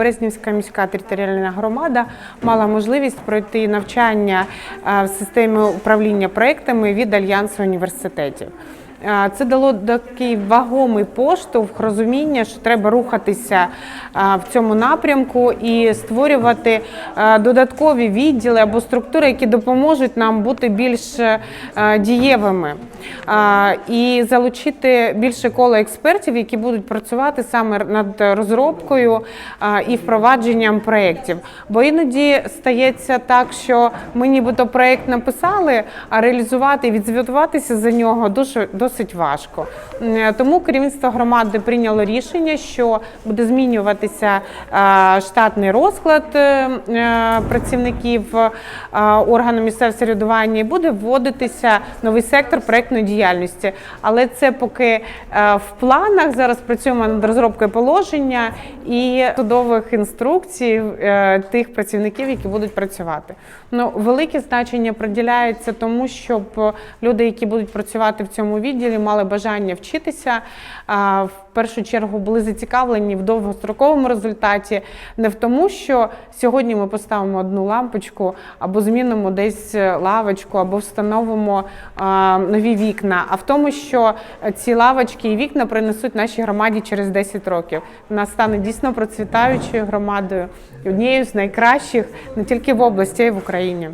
Березнівська міська територіальна громада мала можливість пройти навчання в системі управління проектами від Альянсу університетів. Це дало такий вагомий поштовх розуміння, що треба рухатися в цьому напрямку і створювати додаткові відділи або структури, які допоможуть нам бути більш дієвими і залучити більше коло експертів, які будуть працювати саме над розробкою і впровадженням проєктів. Бо іноді стається так, що ми нібито проєкт написали, а реалізувати і відзвітуватися за нього дуже досить важко. Тому керівництво громади прийняло рішення, що буде змінюватися е, штатний розклад е, е, працівників органу місцевого самоврядування і буде вводитися новий сектор проектної діяльності. Але це поки в планах. Зараз працюємо над розробкою положення і судових інструкцій тих працівників, які будуть працювати. Ну, велике значення приділяється тому, щоб люди, які будуть працювати в цьому відділі, мали бажання вчитися. В першу чергу були зацікавлені в довгостроковому результаті, не в тому, що сьогодні ми поставимо одну лампочку або змінимо десь лавочку, або встановимо нові вікна, а в тому, що ці лавочки і вікна принесуть нашій громаді через 10 років. Вона стане дійсно процвітаючою громадою, однією з найкращих не тільки в області, а й в Україні.